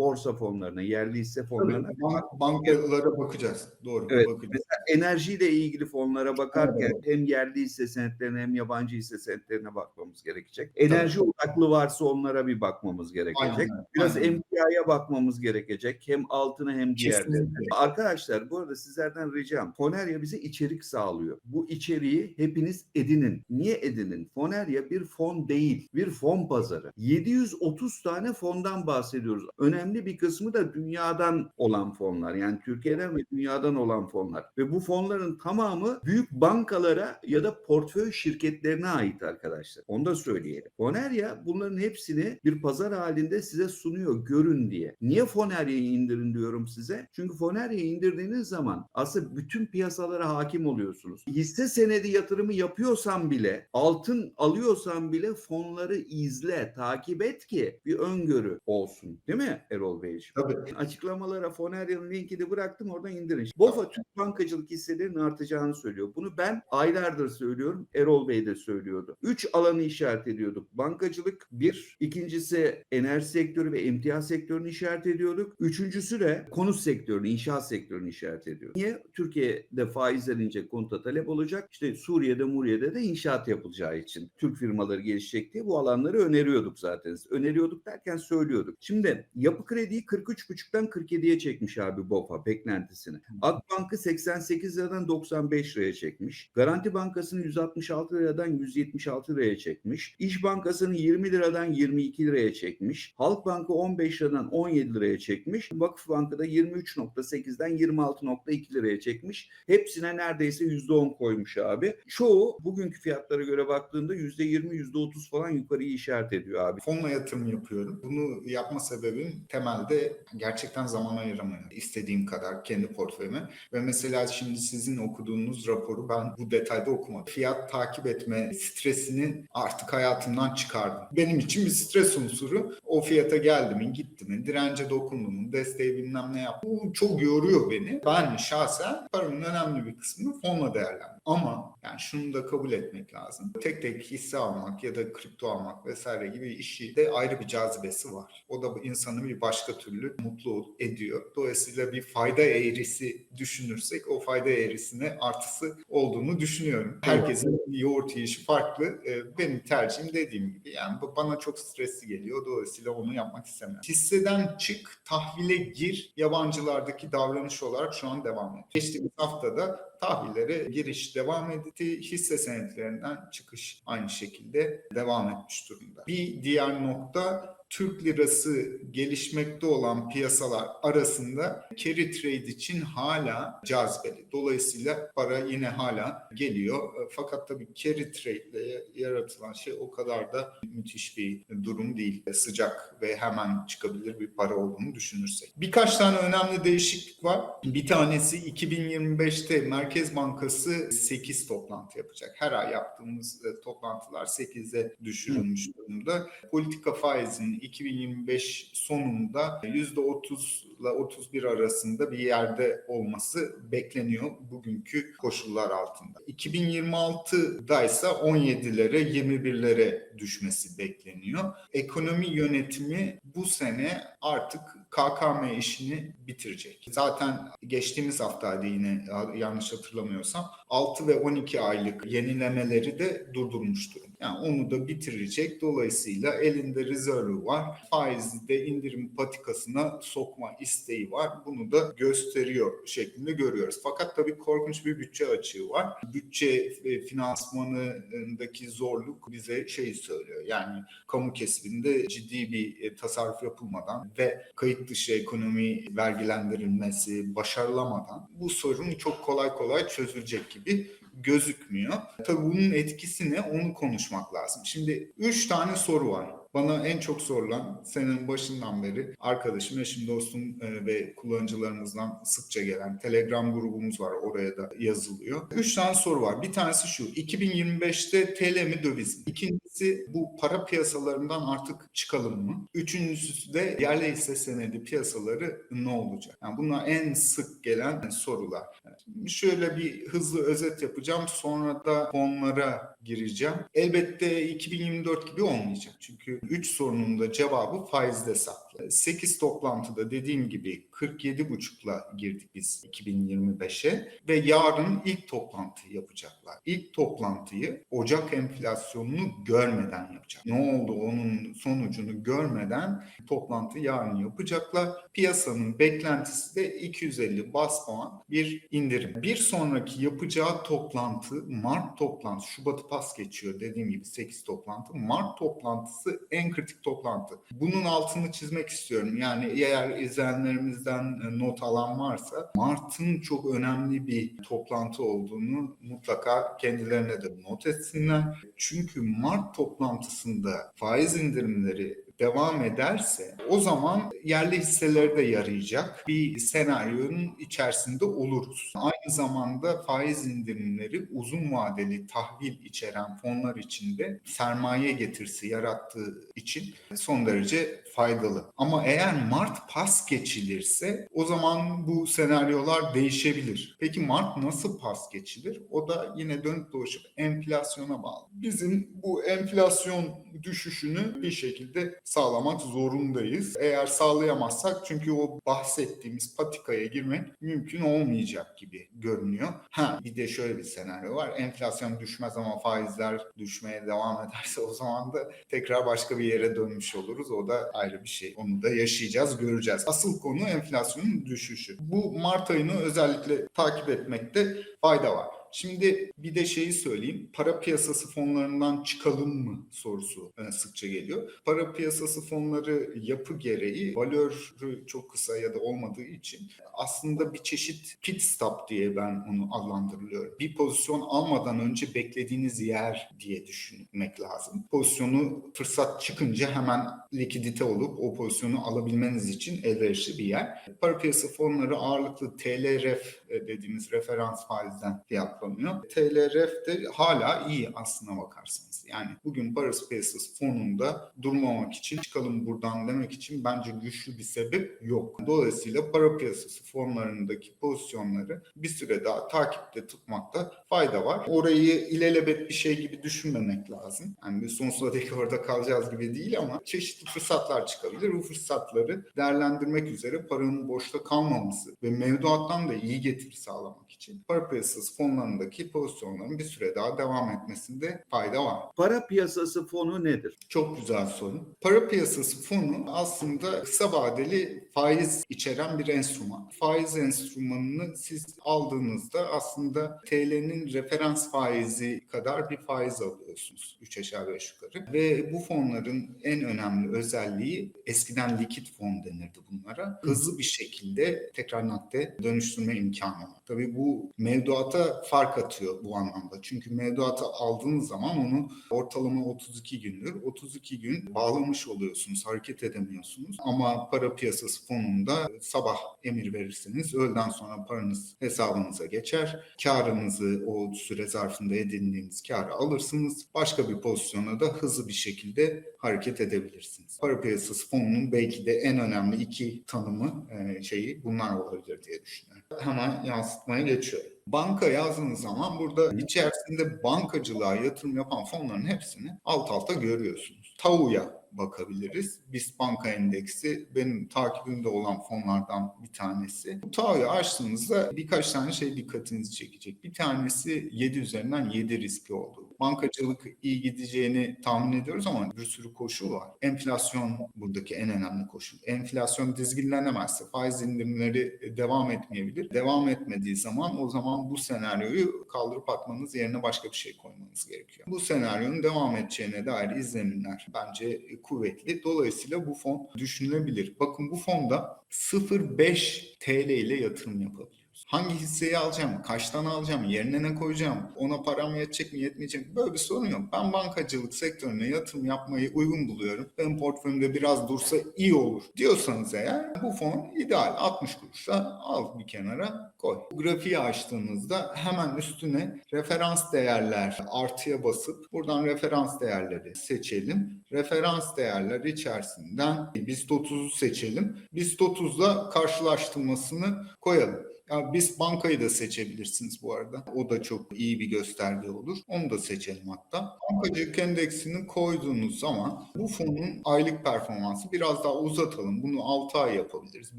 borsa fonlarına, yerli hisse fonlarına. Bank- bankalara bakacağız. Doğru. Evet. Bakacağız. Mesela enerjiyle ilgili fonlara bakarken hem yerli hisse senetlerine hem yabancı hisse senetlerine bakmamız gerekecek. Enerji odaklı varsa onlara bir bakmamız gerekecek. Aynen, Biraz emtiaya bakmamız gerekecek. Hem altına hem diğerlerine. Arkadaşlar bu arada sizlerden ricam Fonerya bize içerik sağlıyor. Bu içeriği hepiniz edinin. Niye edinin? Fonerya bir fon değil. Bir fon pazarı. 730 tane fondan bahsediyoruz. Önemli bir kısmı da dünyadan olan fonlar. Yani Türkiye'den ve dünyadan olan fonlar. Ve bu fonların tamamı büyük bankalara ya da portföy şirketlerine ait arkadaşlar. Onu da söyleyelim. Fonerya bunların hepsini bir pazar halinde size sunuyor. Görün diye. Niye Fonerya'yı indirin diyorum size? Çünkü Fonerya'yı indirdiğiniz zaman aslında bütün piyasalara hakim oluyorsunuz. Hisse senedi yatırımı yapıyorsan bile, altın alıyorsan bile fonları izle, takip et ki bir öngörü olsun. Değil mi Erol Beyciğim? Tabii. Açıklamalara Fonerya'nın linkini bıraktım oradan indirin. BOFA Türk bankacılık hisselerinin artacağını söylüyor. Bunu ben aylardır söylüyorum. Erol Bey de söylüyordu. Üç alanı işaret ediyorduk. Bankacılık bir. ikincisi enerji sektörü ve emtia sektörünü işaret ediyorduk. Üçüncüsü de konut sektörünü, inşaat sektörünü işaret ediyorduk. Niye? Türkiye'de faizler inecek, konuta talep olacak. İşte Suriye'de, Muriye'de de inşaat yapılacağı için Türk firmaları gelişecek diye bu alanları öneriyorduk zaten. Öneriyorduk derken söylüyorduk. Şimdi yapı krediyi 43,5'tan 47'ye çekmiş abi BOFA beklentisini. Akbank'ı 88 liradan 95 liraya çekmiş. Garanti Bankası'nı 166 liradan 176 liraya çekmiş. İş Bankası'nı 20 liradan 22 liraya çekmiş. Halk Bank'ı 15 liradan 17 liraya çekmiş. Vakıf Bank'ı da 23.8'den 26.2 liraya çekmiş. Hepsine neredeyse %10 koymuş abi. Çoğu bugünkü fiyatlara göre baktığında %20, %30 falan yukarıyı işaret ediyor abi. Fonla yatırım yapıyorum. Bunu yapma sebebim temelde gerçekten zaman ayıramıyorum. İstediğim kadar kendi portföyüme. Ve mesela şimdi sizin okuduğunuz raporu ben bu detayda okumadım. Fiyat takip etme stresini artık hayatımdan çıkardım. Benim için bir stres unsuru. O fiyata geldi mi, gitti mi, dirence dokundu mu, desteği bilmem ne yaptı. Bu çok yoruyor beni. Ben şahsen paramın önemli bir kısmını fonla değerlendiriyorum. Ama yani şunu da kabul etmek lazım. Tek tek hisse almak ya da kripto almak vesaire gibi işi de ayrı bir cazibesi var. O da bu insanı bir başka türlü mutlu ediyor. Dolayısıyla bir fayda eğrisi düşünürsek o fayda eğrisine artısı olduğunu düşünüyorum. Herkesin yoğurt yiyişi farklı. Ee, Benim tercihim dediğim gibi yani bu bana çok stresli geliyor. Dolayısıyla onu yapmak istemiyorum. Hisseden çık, tahvile gir. Yabancılardaki davranış olarak şu an devam ediyor. Geçtiğimiz haftada tahvillere giriş devam etti. Hisse senetlerinden çıkış aynı şekilde devam etmiş durumda. Bir diğer nokta Türk lirası gelişmekte olan piyasalar arasında carry trade için hala cazibeli. Dolayısıyla para yine hala geliyor. Fakat tabii carry trade ile yaratılan şey o kadar da müthiş bir durum değil. Sıcak ve hemen çıkabilir bir para olduğunu düşünürsek. Birkaç tane önemli değişiklik var. Bir tanesi 2025'te Merkez Bankası 8 toplantı yapacak. Her ay yaptığımız e, toplantılar 8'e düşürülmüş durumda. Politika faizinin 2025 sonunda %30 ile 31 arasında bir yerde olması bekleniyor bugünkü koşullar altında. 2026'da ise 17'lere 21'lere düşmesi bekleniyor. Ekonomi yönetimi bu sene artık KKM işini bitirecek. Zaten geçtiğimiz haftaydı yine yanlış hatırlamıyorsam 6 ve 12 aylık yenilemeleri de durdurmuş durum. Yani onu da bitirecek. Dolayısıyla elinde rezervü var. Faizi de indirim patikasına sokma isteği var. Bunu da gösteriyor şeklinde görüyoruz. Fakat tabii korkunç bir bütçe açığı var. Bütçe ve finansmanındaki zorluk bize şey söylüyor. Yani kamu kesiminde ciddi bir e, tasarruf yapılmadan ve kayıt dışı ekonomi vergilendirilmesi başarılamadan bu sorun çok kolay kolay çözülecek gibi gözükmüyor. Tabii bunun etkisi ne onu konuşmak lazım. Şimdi üç tane soru var. Bana en çok sorulan senenin başından beri arkadaşım, eşim, dostum e, ve kullanıcılarımızdan sıkça gelen Telegram grubumuz var. Oraya da yazılıyor. Üç tane soru var. Bir tanesi şu. 2025'te TL mi döviz mi? İkincisi bu para piyasalarından artık çıkalım mı? Üçüncüsü de yerli hisse senedi piyasaları ne olacak? Yani bunlar en sık gelen sorular. Yani şöyle bir hızlı özet yapacağım. Sonra da fonlara gireceğim. Elbette 2024 gibi olmayacak. Çünkü 3 sorunun da cevabı faizde saklı. 8 toplantıda dediğim gibi 47,5'la girdik biz 2025'e ve yarın ilk toplantı yapacaklar. İlk toplantıyı Ocak enflasyonunu görmeden yapacak. Ne oldu onun sonucunu görmeden toplantı yarın yapacaklar. Piyasanın beklentisi de 250 bas puan bir indirim. Bir sonraki yapacağı toplantı Mart toplantısı. Şubat'ı pas geçiyor dediğim gibi 8 toplantı. Mart toplantısı en kritik toplantı. Bunun altını çizmek istiyorum. Yani eğer izleyenlerimizden e, not alan varsa Mart'ın çok önemli bir toplantı olduğunu mutlaka kendilerine de not etsinler. Çünkü Mart toplantısında faiz indirimleri devam ederse o zaman yerli hisseleri de yarayacak bir senaryonun içerisinde oluruz. Aynı zamanda faiz indirimleri uzun vadeli tahvil içeren fonlar içinde sermaye getirisi yarattığı için son derece faydalı. Ama eğer Mart pas geçilirse o zaman bu senaryolar değişebilir. Peki Mart nasıl pas geçilir? O da yine dönüp dolaşıp enflasyona bağlı. Bizim bu enflasyon düşüşünü bir şekilde sağlamak zorundayız. Eğer sağlayamazsak çünkü o bahsettiğimiz patikaya girmek mümkün olmayacak gibi görünüyor. Ha bir de şöyle bir senaryo var. Enflasyon düşmez ama faizler düşmeye devam ederse o zaman da tekrar başka bir yere dönmüş oluruz. O da ayrı bir şey. Onu da yaşayacağız, göreceğiz. Asıl konu enflasyonun düşüşü. Bu Mart ayını özellikle takip etmekte fayda var. Şimdi bir de şeyi söyleyeyim. Para piyasası fonlarından çıkalım mı sorusu e, sıkça geliyor. Para piyasası fonları yapı gereği valörü çok kısa ya da olmadığı için aslında bir çeşit pit stop diye ben onu adlandırılıyorum. Bir pozisyon almadan önce beklediğiniz yer diye düşünmek lazım. Pozisyonu fırsat çıkınca hemen likidite olup o pozisyonu alabilmeniz için elverişli bir yer. Para piyasası fonları ağırlıklı TLRF e, dediğimiz referans faizden fiyatlanıyor. TLRF de hala iyi aslına bakarsanız. Yani bugün para piyasası fonunda durmamak için çıkalım buradan demek için bence güçlü bir sebep yok. Dolayısıyla para piyasası fonlarındaki pozisyonları bir süre daha takipte tutmakta fayda var. Orayı ilelebet bir şey gibi düşünmemek lazım. Yani sonsuza dek orada kalacağız gibi değil ama çeşitli fırsatlar çıkabilir. Bu fırsatları değerlendirmek üzere paranın boşta kalmaması ve mevduattan da iyi getiri sağlamak için para piyasası fonlarındaki pozisyonların bir süre daha devam etmesinde fayda var. Para piyasası fonu nedir? Çok güzel soru. Para piyasası fonu aslında kısa vadeli faiz içeren bir enstrüman. Faiz enstrümanını siz aldığınızda aslında TL'nin referans faizi kadar bir faiz alıyorsunuz. 3 aşağı 5 yukarı. Ve bu fonların en önemli özelliği eskiden likit fon denirdi bunlara. Hızlı bir şekilde tekrar nakde dönüştürme imkanı var. Tabii bu mevduata fark atıyor bu anlamda. Çünkü mevduata aldığınız zaman onu ortalama 32 gündür. 32 gün bağlamış oluyorsunuz, hareket edemiyorsunuz. Ama para piyasası fonunda sabah emir verirseniz öğleden sonra paranız hesabınıza geçer. Karınızı o süre zarfında edindiğiniz karı alırsınız. Başka bir pozisyona da hızlı bir şekilde hareket edebilirsiniz. Para piyasası fonunun belki de en önemli iki tanımı e, şeyi bunlar olabilir diye düşünüyorum. Hemen yansıtmaya geçiyorum. Banka yazdığınız zaman burada içerisinde bankacılığa yatırım yapan fonların hepsini alt alta görüyorsunuz. TAU'ya bakabiliriz. BIST Banka Endeksi benim takibimde olan fonlardan bir tanesi. Bu TAU'yu açtığınızda birkaç tane şey dikkatinizi çekecek. Bir tanesi 7 üzerinden 7 riskli oldu. Bankacılık iyi gideceğini tahmin ediyoruz ama bir sürü koşul var. Enflasyon buradaki en önemli koşul. Enflasyon dizginlenemezse faiz indirimleri devam etmeyebilir. Devam etmediği zaman o zaman bu senaryoyu kaldırıp atmanız yerine başka bir şey koymanız gerekiyor. Bu senaryonun devam edeceğine dair izlenimler bence kuvvetli. Dolayısıyla bu fon düşünülebilir. Bakın bu fonda 0.5 TL ile yatırım yapabilir. Hangi hisseyi alacağım, kaçtan alacağım, yerine ne koyacağım, ona param yetecek mi yetmeyecek mi böyle bir sorun yok. Ben bankacılık sektörüne yatırım yapmayı uygun buluyorum. Benim portföyümde biraz dursa iyi olur diyorsanız eğer bu fon ideal 60 kuruşa al bir kenara koy. Grafiği açtığınızda hemen üstüne referans değerler artıya basıp buradan referans değerleri seçelim. Referans değerler içerisinden BIST 30'u seçelim. BIST 30'la karşılaştırmasını koyalım. Ya biz bankayı da seçebilirsiniz bu arada. O da çok iyi bir gösterge olur. Onu da seçelim hatta. Bankacılık endeksini koyduğunuz zaman bu fonun aylık performansı biraz daha uzatalım. Bunu 6 ay yapabiliriz.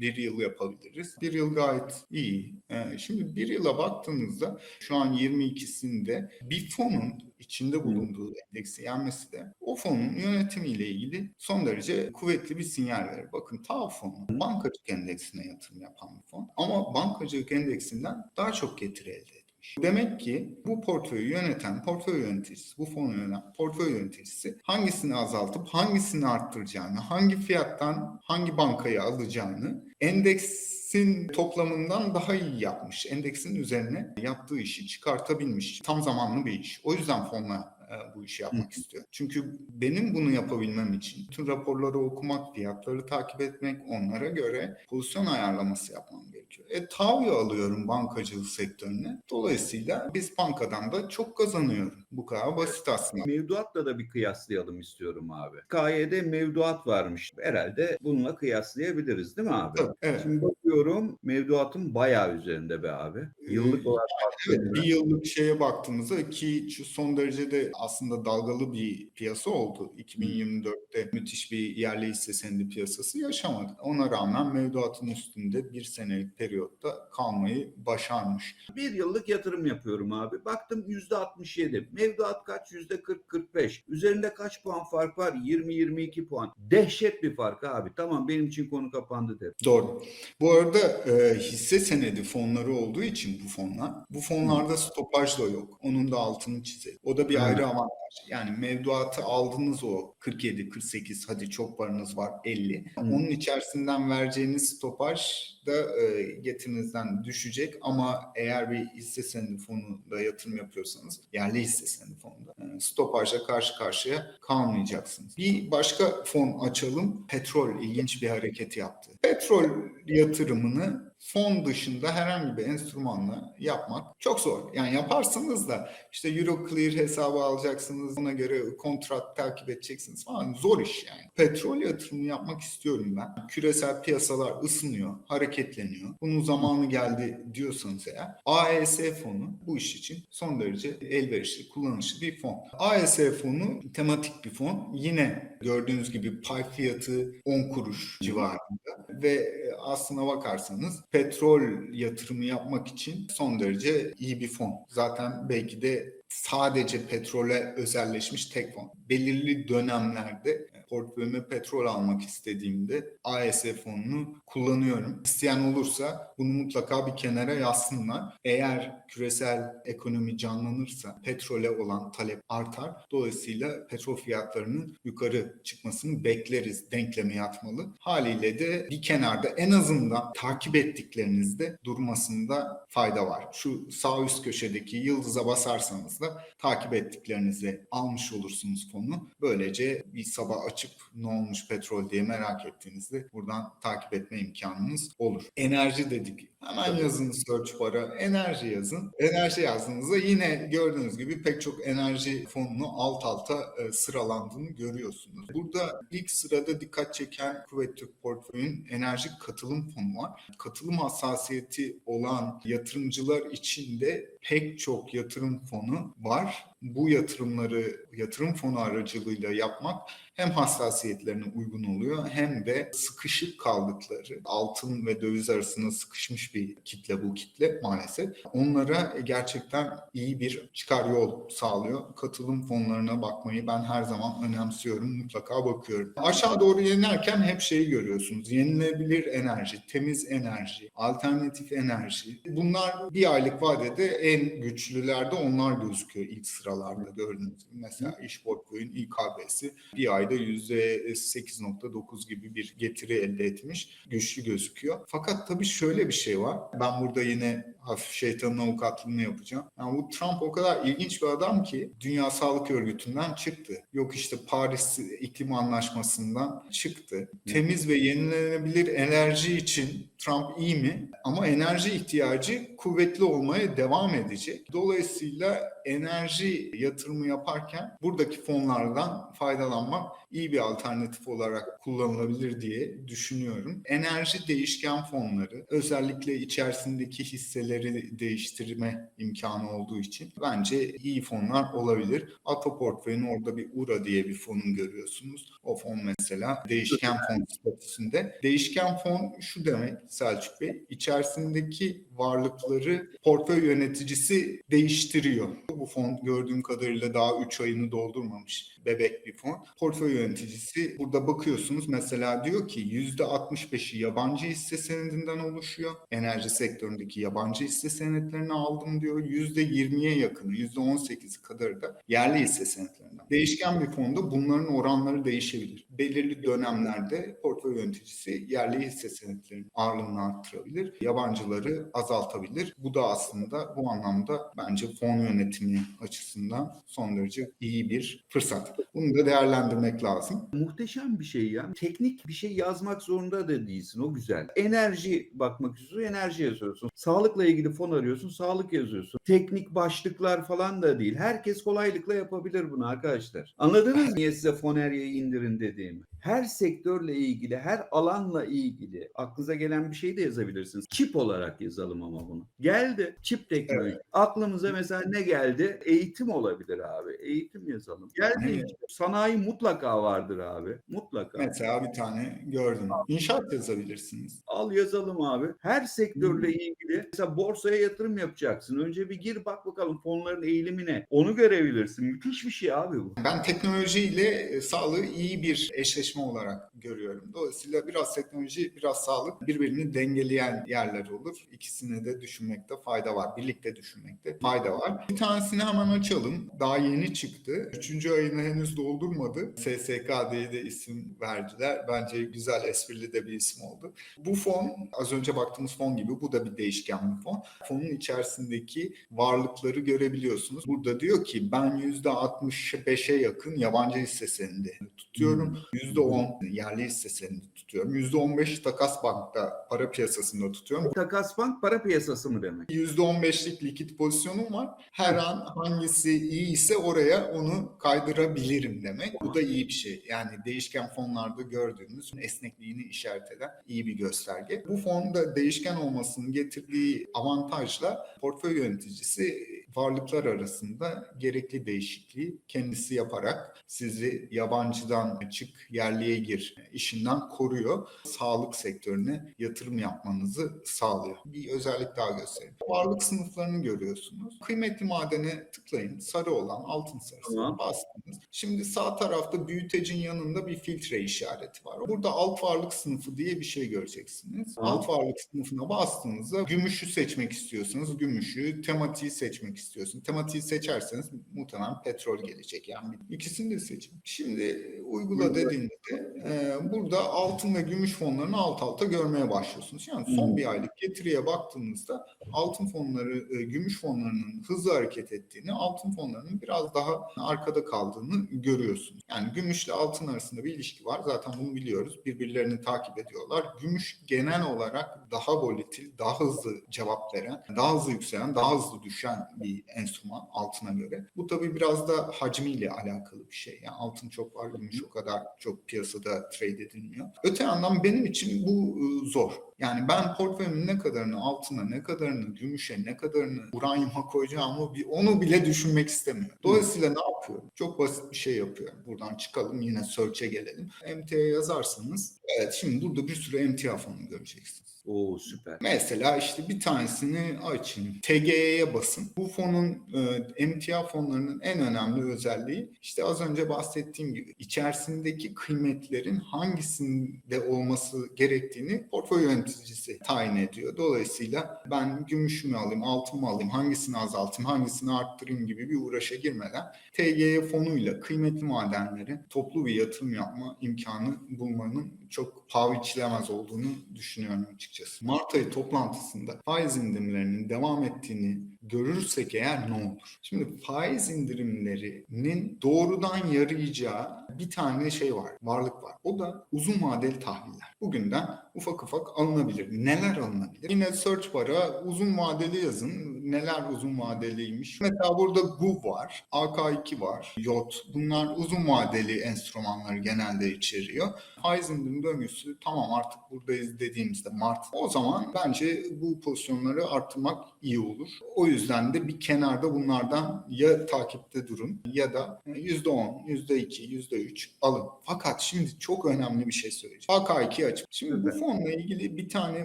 1 yıl yapabiliriz. 1 yıl gayet iyi. Ee, şimdi 1 yıla baktığınızda şu an 22'sinde bir fonun içinde bulunduğu endeksi yenmesi de o fonun yönetimiyle ilgili son derece kuvvetli bir sinyal verir. Bakın TAV fonu bankacılık endeksine yatırım yapan bir fon ama bankacılık endeksinden daha çok getiri elde etmiş. Demek ki bu portföyü yöneten portföy yöneticisi, bu fonu yöneten portföy yöneticisi hangisini azaltıp hangisini arttıracağını, hangi fiyattan hangi bankayı alacağını endeksin toplamından daha iyi yapmış. Endeksin üzerine yaptığı işi çıkartabilmiş. Tam zamanlı bir iş. O yüzden fonla bu işi yapmak istiyor. Çünkü benim bunu yapabilmem için tüm raporları okumak, fiyatları takip etmek, onlara göre pozisyon ayarlaması yapmam gerekiyor. E TAV'yu alıyorum bankacılık sektörüne. Dolayısıyla biz bankadan da çok kazanıyorum. Bu kadar basit aslında. Mevduatla da bir kıyaslayalım istiyorum abi. KY'de mevduat varmış. Herhalde bununla kıyaslayabiliriz değil mi abi? Tabii, evet. Şimdi bakıyorum mevduatın bayağı üzerinde be abi. Yıllık olarak Evet, bir yıllık şeye baktığımızda ki son derecede aslında dalgalı bir piyasa oldu. 2024'te müthiş bir yerli hisse senedi piyasası yaşamadı. Ona rağmen mevduatın üstünde bir senelik periyotta kalmayı başarmış. bir yıllık yatırım yapıyorum abi. Baktım yüzde 67. Mevduat kaç? Yüzde 40-45. Üzerinde kaç puan fark var? 20-22 puan. Dehşet bir fark abi. Tamam benim için konu kapandı der. Doğru. Bu arada e, hisse senedi fonları olduğu için bu fonlar, bu fonlarda stopaj da yok. Onun da altını çizelim. O da bir Hı. ayrı avantaj. Yani mevduatı aldınız o 47, 48, hadi çok paranız var 50. Onun içerisinden vereceğiniz stopaj da e, getirinizden düşecek ama eğer bir hisse senedi fonunda yatırım yapıyorsanız yerli hisse senedi fonunda e, stopajla karşı karşıya kalmayacaksınız. Bir başka fon açalım. Petrol ilginç bir hareket yaptı. Petrol yatırımını fon dışında herhangi bir enstrümanla yapmak çok zor. Yani yaparsınız da işte Euroclear hesabı alacaksınız, ona göre kontrat takip edeceksiniz falan zor iş yani. Petrol yatırımı yapmak istiyorum ben. Küresel piyasalar ısınıyor, hareketleniyor. Bunun zamanı geldi diyorsanız eğer AES fonu bu iş için son derece elverişli, kullanışlı bir fon. AES fonu tematik bir fon. Yine gördüğünüz gibi pay fiyatı 10 kuruş civarında ve aslına bakarsanız petrol yatırımı yapmak için son derece iyi bir fon. Zaten belki de sadece petrole özelleşmiş tek fon. Belirli dönemlerde portföyüme petrol almak istediğimde AES fonunu kullanıyorum. İsteyen olursa bunu mutlaka bir kenara yazsınlar. Eğer küresel ekonomi canlanırsa petrole olan talep artar. Dolayısıyla petrol fiyatlarının yukarı çıkmasını bekleriz. Denkleme yatmalı. Haliyle de bir kenarda en azından takip ettiklerinizde durmasında fayda var. Şu sağ üst köşedeki yıldıza basarsanız da takip ettiklerinizi almış olursunuz fonu. Böylece bir sabah açıp ne olmuş petrol diye merak ettiğinizde buradan takip etme imkanınız olur. Enerji dedik. Hemen yazın search bara enerji yazın. Enerji yazdığınızda yine gördüğünüz gibi pek çok enerji fonunu alt alta e, sıralandığını görüyorsunuz. Burada ilk sırada dikkat çeken Kuvvet Türk Portföy'ün enerji katılım fonu var. Katılım hassasiyeti olan yatırımcılar için de pek çok yatırım fonu var. Bu yatırımları yatırım fonu aracılığıyla yapmak hem hassasiyetlerine uygun oluyor hem de sıkışıp kaldıkları altın ve döviz arasında sıkışmış bir kitle bu kitle maalesef. Onlara gerçekten iyi bir çıkar yol sağlıyor. Katılım fonlarına bakmayı ben her zaman önemsiyorum. Mutlaka bakıyorum. Aşağı doğru inerken hep şeyi görüyorsunuz. Yenilebilir enerji, temiz enerji, alternatif enerji. Bunlar bir aylık vadede en güçlülerde onlar gözüküyor ilk sıralarda gördüğünüz gibi. Mesela İş Portföy'ün İKB'si bir ayda %8.9 gibi bir getiri elde etmiş. Güçlü gözüküyor. Fakat tabii şöyle bir şey var. Ben burada yine hafif şeytanın avukatlığını yapacağım. Yani bu Trump o kadar ilginç bir adam ki Dünya Sağlık Örgütü'nden çıktı. Yok işte Paris İklim Anlaşması'ndan çıktı. Temiz ve yenilenebilir enerji için Trump iyi mi? Ama enerji ihtiyacı kuvvetli olmaya devam edecek. Dolayısıyla enerji yatırımı yaparken buradaki fonlardan faydalanmak iyi bir alternatif olarak kullanılabilir diye düşünüyorum. Enerji değişken fonları özellikle içerisindeki hisseleri değiştirme imkanı olduğu için bence iyi fonlar olabilir. Ata portföyün orada bir URA diye bir fonun görüyorsunuz. O fon mesela değişken fon statüsünde. Değişken fon şu demek Selçuk Bey, içerisindeki varlıkları portföy yöneticisi değiştiriyor. Bu fon gördüğüm kadarıyla daha 3 ayını doldurmamış bebek bir fon. Portföy yöneticisi burada bakıyorsunuz mesela diyor ki %65'i yabancı hisse senedinden oluşuyor. Enerji sektöründeki yabancı hisse senetlerini aldım diyor. %20'ye yakını, %18'i kadarı da yerli hisse senetlerinden. Değişken bir fonda bunların oranları değişebilir. Belirli dönemlerde portföy yöneticisi yerli hisse senetlerinin ağırlığını arttırabilir. Yabancıları azaltabilir. Bu da aslında bu anlamda bence fon yönetimi açısından son derece iyi bir fırsat. Bunu da değerlendirmek lazım. Muhteşem bir şey ya. Teknik bir şey yazmak zorunda da değilsin. O güzel. Enerji bakmak istiyorsun. Enerji yazıyorsun. Sağlıkla ilgili fon arıyorsun. Sağlık yazıyorsun. Teknik başlıklar falan da değil. Herkes kolaylıkla yapabilir bunu arkadaşlar. Anladınız niye size Fonerye'yi indirin dediğimi? Her sektörle ilgili, her alanla ilgili aklınıza gelen bir şey de yazabilirsiniz. Çip olarak yazalım ama bunu. Geldi. Çip teknoloji. Aklımıza mesela ne geldi? Eğitim olabilir abi. Eğitim yazalım. Geldi. Evet. Sanayi mutlaka vardır abi. Mutlaka. Mesela bir tane gördüm. İnşaat yazabilirsiniz. Al yazalım abi. Her sektörle ilgili mesela borsaya yatırım yapacaksın. Önce bir gir bak bakalım fonların eğilimine. Onu görebilirsin. Müthiş bir şey abi bu. Ben teknolojiyle sağlığı iyi bir eşleşme olarak görüyorum. Dolayısıyla biraz teknoloji, biraz sağlık birbirini dengeleyen yerler olur. İkisini de düşünmekte fayda var. Birlikte düşünmekte fayda var. Bir tanesini hemen açalım. Daha yeni çıktı. Üçüncü ayını henüz doldurmadı. SSK diye de isim verdiler. Bence güzel, esprili de bir isim oldu. Bu fon, az önce baktığımız fon gibi bu da bir değişken bir fon. Fonun içerisindeki varlıkları görebiliyorsunuz. Burada diyor ki ben %65'e yakın yabancı hisse senedi tutuyorum. %10 yerli hisse senedi tutuyorum. %15 takas bankta para piyasasında tutuyorum. Takas bank para piyasası mı demek? %15'lik likit pozisyonum var. Her an hangisi iyi ise oraya onu kaydırabilirim demek. Bu da iyi bir şey. Yani değişken fonlarda gördüğümüz esnekliğini işaret eden iyi bir gösterge. Bu fonda değişken olmasının getirdiği avantajla portföy yöneticisi varlıklar arasında gerekli değişikliği kendisi yaparak sizi yabancıdan çık yerliye gir işinden koruyor. Sağlık sektörüne yatırım yapmanızı sağlıyor. Bir özellik daha göstereyim. Varlık sınıflarını görüyorsunuz. Kıymetli madene tıklayın. Sarı olan altın sarısı Tamam. bastınız. Şimdi sağ tarafta büyütecin yanında bir filtre işareti var. Burada alt varlık sınıfı diye bir şey göreceksiniz. Tamam. Alt varlık sınıfına bastığınızda gümüşü seçmek istiyorsanız gümüşü, tematiği seçmek istiyorsunuz. Tematiği seçerseniz muhtemelen petrol gelecek. Yani ikisini de seçin. Şimdi uygula Uygula. dediğinizde e, burada altın ve gümüş fonlarını alt alta görmeye başlıyorsunuz. Yani son Hmm. bir aylık getiriye baktığınızda altın fonları, e, gümüş fonlarının hızlı hareket ettiğini, altın fonlarının biraz daha arkada kaldığını görüyorsunuz. Yani gümüşle altın arasında bir ilişki var. Zaten bunu biliyoruz. Birbirlerini takip ediyorlar. Gümüş genel olarak daha volatil, daha hızlı cevap veren, daha hızlı yükselen, daha hızlı düşen bir enstrüman altına göre. Bu tabii biraz da hacmiyle alakalı bir şey. Yani altın çok var, gümüş o kadar çok piyasada trade edilmiyor. Öte yandan benim için bu e, zor. Yani ben portföyümün ne kadarını altına, ne kadarını gümüşe, ne kadarını uranyuma koyacağımı bir, onu bile düşünmek istemiyorum. Dolayısıyla ne yapıyorum? Çok basit bir şey yapıyorum. Buradan çıkalım yine search'e gelelim. MTA yazarsanız, evet şimdi burada bir sürü MTA fonu göreceksiniz. Oo süper. Mesela işte bir tanesini açayım. TGE'ye basın. Bu fonun e, emtia fonlarının en önemli özelliği işte az önce bahsettiğim gibi içerisindeki kıymetlerin hangisinde olması gerektiğini portföy yöneticisi tayin ediyor. Dolayısıyla ben gümüş mü alayım, altın mı alayım, hangisini azaltayım, hangisini arttırayım gibi bir uğraşa girmeden TGE fonuyla kıymetli madenlere toplu bir yatırım yapma imkanı bulmanın çok paha biçilemez olduğunu düşünüyorum açıkçası. Mart ayı toplantısında faiz indirimlerinin devam ettiğini görürsek eğer ne olur? Şimdi faiz indirimlerinin doğrudan yarayacağı bir tane şey var, varlık var. O da uzun vadeli tahviller. Bugünden ufak ufak alınabilir. Neler alınabilir? Yine search bara uzun vadeli yazın. Neler uzun vadeliymiş? Mesela burada GUV var, AK2 var, YOT. Bunlar uzun vadeli enstrümanları genelde içeriyor. Faiz indirim döngüsü tamam artık buradayız dediğimizde Mart. O zaman bence bu pozisyonları arttırmak iyi olur. O yüzden de bir kenarda bunlardan ya takipte durun ya da %10, %2, %3 alın. Fakat şimdi çok önemli bir şey söyleyeceğim. AK2 açık. Şimdi bu fonla ilgili bir tane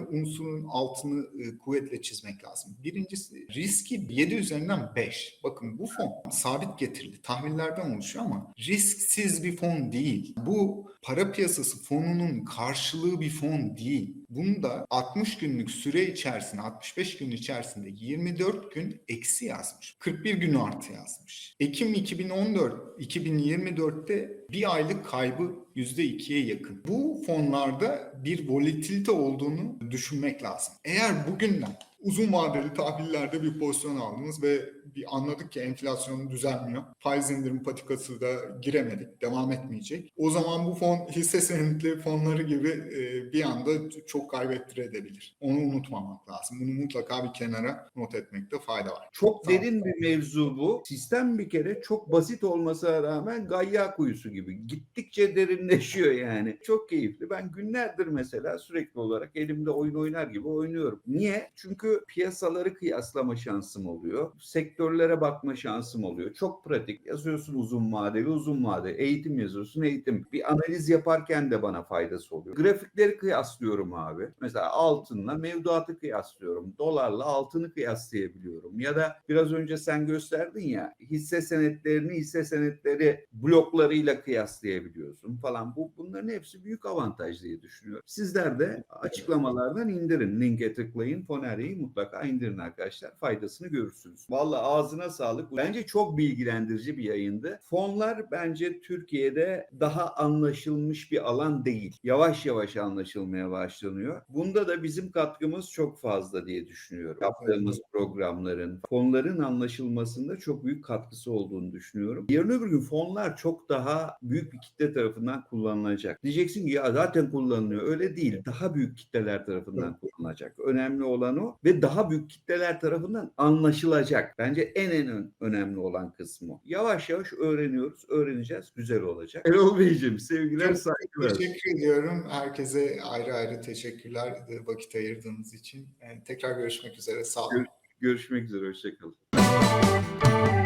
unsurun altını e, kuvvetle çizmek lazım. Birincisi riski 7 üzerinden 5. Bakın bu fon sabit getirili tahvillerden oluşuyor ama risksiz bir fon değil. Bu para piyasası fonunun karşılığı bir fon değil. Bunda 60 günlük süre içerisinde 65 gün içerisinde 24 gün eksi yazmış. 41 gün artı yazmış. Ekim 2014 2024'te bir aylık kaybı %2'ye yakın. Bu fonlarda bir volatilite olduğunu düşünmek lazım. Eğer bugünden uzun vadeli tahvillerde bir pozisyon aldınız ve bir anladık ki enflasyon düzelmiyor. Faiz indirim patikası da giremedik, devam etmeyecek. O zaman bu fon hisse senetli fonları gibi e, bir anda çok kaybettirebilir. Onu unutmamak lazım. Bunu mutlaka bir kenara not etmekte fayda var. Çok Tamam. derin bir mevzu bu. Sistem bir kere çok basit olmasına rağmen gayya kuyusu gibi. Gittikçe derinleşiyor yani. Çok keyifli. Ben günlerdir mesela sürekli olarak elimde oyun oynar gibi oynuyorum. Niye? Çünkü piyasaları kıyaslama şansım oluyor. Sektörlere bakma şansım oluyor. Çok pratik. Yazıyorsun uzun vadeli, uzun vadeli. Eğitim yazıyorsun, eğitim. Bir analiz yaparken de bana faydası oluyor. Grafikleri kıyaslıyorum abi. Mesela altınla mevduatı kıyaslıyorum. Dolarla altını kıyaslayabiliyorum. Ya da biraz önce sen gösterdin ya hisse senetlerini hisse senetleri bloklarıyla kıyaslayabiliyorsun falan. Bu bunların hepsi büyük avantaj diye düşünüyorum. Sizler de açıklamalardan indirin. Linke tıklayın. Foneri'yi mutlaka indirin arkadaşlar. Faydasını görürsünüz. Vallahi ağzına sağlık. Bence çok bilgilendirici bir yayındı. Fonlar bence Türkiye'de daha anlaşılmış bir alan değil. Yavaş yavaş anlaşılmaya başlanıyor. Bunda da bizim katkımız çok fazla diye düşünüyorum. Yaptığımız programların, fonların anlaşılmasında çok büyük katkısı olduğunu düşünüyorum. Yarın öbür gün fonlar çok daha büyük bir kitle tarafından kullanılacak. Diyeceksin ki ya zaten kullanılıyor. Öyle değil. Daha büyük kitleler tarafından kullanılacak. Önemli olan o ve daha büyük kitleler tarafından anlaşılacak. Bence en en ön- önemli olan kısmı. Yavaş yavaş öğreniyoruz, öğreneceğiz. Güzel olacak. Erol Beyciğim sevgiler, Çok saygılar. Teşekkür ediyorum. Herkese ayrı ayrı teşekkürler vakit ayırdığınız için. Yani tekrar görüşmek üzere. Sağ olun. Görüşmek üzere, hoşçakalın.